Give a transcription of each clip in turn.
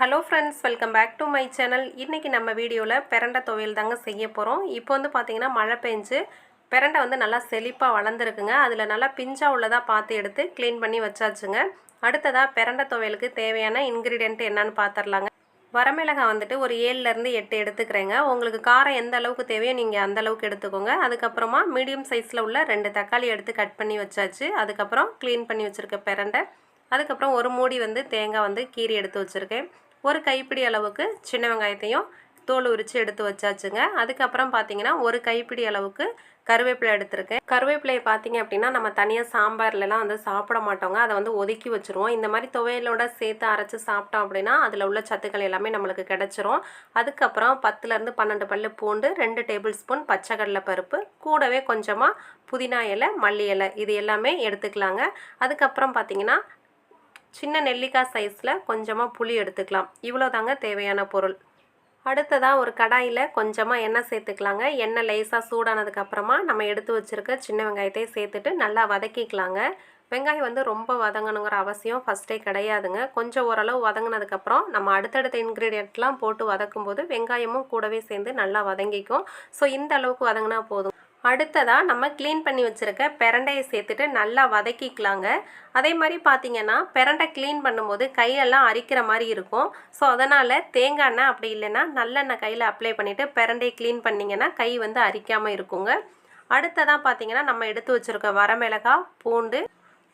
Hello friends welcome back to my channel இன்றைக்கி நம்ம வீடியோவில் பெரண்டை துவையல் தாங்க செய்ய போகிறோம் இப்போ வந்து பார்த்திங்கன்னா மழை பெஞ்சு பெரண்டை வந்து நல்லா செழிப்பாக வளர்ந்துருக்குங்க. அதில் நல்லா பிஞ்சாக உள்ளதாக பார்த்து எடுத்து க்ளீன் பண்ணி வச்சாச்சுங்க. அடுத்ததாக பெரண்டை துவையலுக்கு தேவையான இன்க்ரீடியன்ட் என்னன்னு பார்த்துடலாங்க வரமிளகாய் வந்துட்டு ஒரு ஏழுலேருந்து எட்டு எடுத்துக்கிறேங்க. உங்களுக்கு காரம் எந்த அளவுக்கு தேவையோ நீங்கள் அந்த அளவுக்கு எடுத்துக்கோங்க. அதுக்கப்புறமா மீடியம் சைஸில் உள்ள ரெண்டு தக்காளி எடுத்து கட் பண்ணி வச்சாச்சு. அதுக்கப்புறம் க்ளீன் பண்ணி வச்சுருக்க பெரண்டை. அதுக்கப்புறம் ஒரு மூடி வந்து தேங்காய் வந்து கீரி எடுத்து வச்சுருக்கேன். ஒரு கைப்பிடி அளவுக்கு சின்ன வெங்காயத்தையும் தோல் உரித்து எடுத்து வச்சாச்சுங்க. அதுக்கப்புறம் பார்த்தீங்கன்னா ஒரு கைப்பிடி அளவுக்கு கருவேப்பிலை எடுத்திருக்கேன். கருவேப்பிலையை பார்த்தீங்க அப்படின்னா நம்ம தனியாக சாம்பார்லலாம் வந்து சாப்பிட மாட்டோங்க. அதை வந்து ஒதுக்கி வச்சுருவோம். இந்த மாதிரி துவையலோட சேர்த்து அரைச்சி சாப்பிட்டோம் அப்படின்னா அதில் உள்ள சத்துக்கள் எல்லாமே நம்மளுக்கு கிடச்சிரும். அதுக்கப்புறம் பத்துலேருந்து பன்னெண்டு பல்லு பூண்டு ரெண்டு டேபிள் ஸ்பூன் பச்சைக்கடலை பருப்பு கூடவே கொஞ்சமாக புதினா இலை மல்லி இலை இது எல்லாமே எடுத்துக்கலாங்க. அதுக்கப்புறம் பார்த்தீங்கன்னா சின்ன நெல்லிக்காய் சைஸில் கொஞ்சமாக புளி எடுத்துக்கலாம். இவ்வளோ தாங்க தேவையான பொருள். அடுத்ததாக ஒரு கடாயில் கொஞ்சமாக எண்ணெய் சேர்த்துக்கலாங்க. எண்ணெய் லேசாக சூடானதுக்கப்புறமா நம்ம எடுத்து வச்சுருக்க சின்ன வெங்காயத்தை சேர்த்துட்டு நல்லா வதக்கிக்கலாங்க. வெங்காயம் வந்து ரொம்ப வதங்கணுங்கிற அவசியம் ஃபஸ்ட்டே கிடையாதுங்க. கொஞ்சம் ஓரளவு வதங்கினதுக்கப்புறம் நம்ம அடுத்தடுத்த இன்க்ரீடியண்ட்லாம் போட்டு வதக்கும்போது வெங்காயமும் கூடவே சேர்ந்து நல்லா வதங்கிக்கும். ஸோ இந்த அளவுக்கு வதங்கினா போதும். அடுத்ததாக நம்ம க்ளீன் பண்ணி வச்சுருக்க பெரண்டையை சேர்த்துட்டு நல்லா வதக்கிக்கலாங்க. அதே மாதிரி பார்த்தீங்கன்னா பெரண்டை க்ளீன் பண்ணும்போது கையெல்லாம் அரிக்கிற மாதிரி இருக்கும். ஸோ அதனால் தேங்காய் எண்ணெய் அப்படி இல்லைன்னா நல்லெண்ணெய் கையில் அப்ளை பண்ணிவிட்டு பெரண்டையை க்ளீன் பண்ணிங்கன்னா கை வந்து அரிக்காமல் இருக்குங்க. அடுத்ததாக பார்த்தீங்கன்னா நம்ம எடுத்து வச்சுருக்க வரமிளகாய் பூண்டு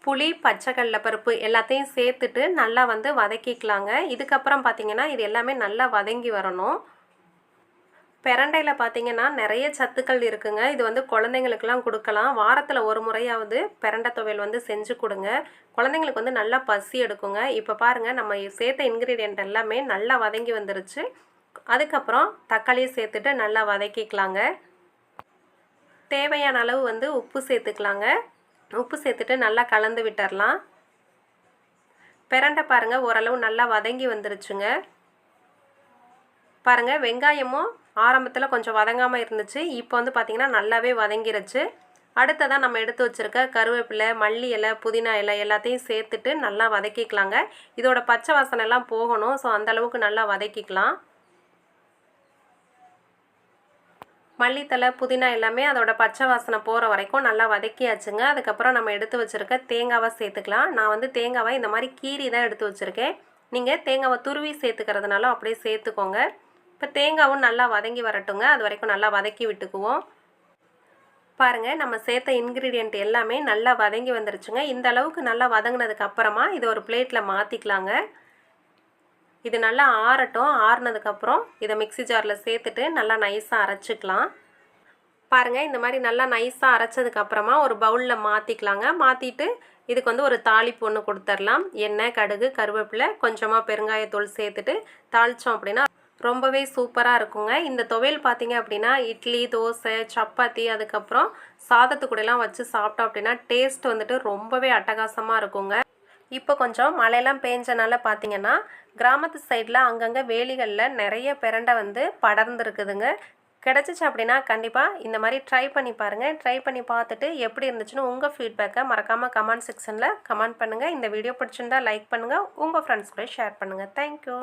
புளி பச்சை பருப்பு எல்லாத்தையும் சேர்த்துட்டு நல்லா வந்து வதக்கிக்கலாங்க. இதுக்கப்புறம் பார்த்தீங்கன்னா இது எல்லாமே நல்லா வதங்கி வரணும். பெரண்டையில் பார்த்தீங்கன்னா நிறைய சத்துக்கள் இருக்குங்க. இது வந்து குழந்தைங்களுக்கெல்லாம் கொடுக்கலாம். வாரத்தில் ஒரு முறையாவது பெரண்டை துவையல் வந்து செஞ்சு கொடுங்க. குழந்தைங்களுக்கு வந்து நல்லா பசி எடுக்குங்க. இப்போ பாருங்கள் நம்ம சேர்த்த இன்க்ரீடியண்ட் எல்லாமே நல்லா வதங்கி வந்துருச்சு. அதுக்கப்புறம் தக்காளியை சேர்த்துட்டு நல்லா வதக்கிக்கலாங்க. தேவையான அளவு வந்து உப்பு சேர்த்துக்கலாங்க. உப்பு சேர்த்துட்டு நல்லா கலந்து விட்டுறலாம். பெரண்டை பாருங்கள் ஓரளவு நல்லா வதங்கி வந்துருச்சுங்க. பாருங்கள் வெங்காயமும் ஆரம்பத்தில் கொஞ்சம் வதங்காமல் இருந்துச்சு. இப்போ வந்து பார்த்திங்கன்னா நல்லாவே வதங்கிருச்சு. அடுத்ததாக நம்ம எடுத்து வச்சுருக்க கருவேப்பிலை மல்லி இலை புதினா இலை எல்லாத்தையும் சேர்த்துட்டு நல்லா வதக்கிக்கலாங்க. இதோட பச்சை வாசனை எல்லாம் போகணும். ஸோ அந்தளவுக்கு நல்லா வதக்கிக்கலாம். மல்லித்தலை புதினா எல்லாமே அதோட பச்சை வாசனை போகிற வரைக்கும் நல்லா வதக்கியாச்சுங்க. அதுக்கப்புறம் நம்ம எடுத்து வச்சுருக்க தேங்காவை சேர்த்துக்கலாம். நான் வந்து தேங்காவை இந்த மாதிரி கீரி தான் எடுத்து வச்சுருக்கேன். நீங்கள் தேங்காவை துருவி சேர்த்துக்கிறதுனால அப்படியே சேர்த்துக்கோங்க. இப்போ தேங்காவும் நல்லா வதங்கி வரட்டுங்க. அது வரைக்கும் நல்லா வதக்கி விட்டுக்குவோம். பாருங்கள் நம்ம சேர்த்த இன்க்ரீடியண்ட் எல்லாமே நல்லா வதங்கி வந்துருச்சுங்க. இந்த அளவுக்கு நல்லா வதங்கினதுக்கு அப்புறமா இதை ஒரு பிளேட்டில் மாற்றிக்கலாங்க இது நல்லா ஆறட்டும். ஆறுனதுக்கப்புறம் இதை மிக்சி ஜாரில் சேர்த்துட்டு நல்லா நைஸாக அரைச்சிக்கலாம். பாருங்கள் இந்த மாதிரி நல்லா நைஸாக அரைச்சதுக்கப்புறமா ஒரு பவுலில் மாற்றிக்கலாங்க மாற்றிட்டு இதுக்கு வந்து ஒரு தாளிப்பு ஒன்று கொடுத்துர்லாம். எண்ணெய் கடுகு கருவேப்பிலை கொஞ்சமாக பெருங்காயத்தூள் சேர்த்துட்டு தாளித்தோம் அப்படின்னா ரொம்பவே சூப்பராக இருக்குங்க. இந்த துவையல் பார்த்தீங்க அப்படின்னா இட்லி தோசை சப்பாத்தி அதுக்கப்புறம் சாதத்து கூடலாம் வச்சு சாப்பிட்டோம் அப்படின்னா டேஸ்ட் வந்துட்டு ரொம்பவே அட்டகாசமாக இருக்குங்க. இப்போ கொஞ்சம் மழையெல்லாம் பேஞ்சனால பார்த்தீங்கன்னா கிராமத்து சைடில் அங்கங்கே வேலிகளில் நிறைய பிரண்டை வந்து படர்ந்துருக்குதுங்க. கிடச்சிச்சு அப்படின்னா கண்டிப்பாக இந்த மாதிரி ட்ரை பண்ணி பாருங்கள் ட்ரை பண்ணி பார்த்துட்டு எப்படி இருந்துச்சுன்னு உங்கள் ஃபீட்பேக்கை மறக்காமல் கமெண்ட் செக்ஷனில் கமெண்ட் பண்ணுங்கள் இந்த வீடியோ பிடிச்சிருந்தா லைக் பண்ணுங்கள் உங்கள் ஃப்ரெண்ட்ஸ் கூட ஷேர் பண்ணுங்கள் தேங்க்யூ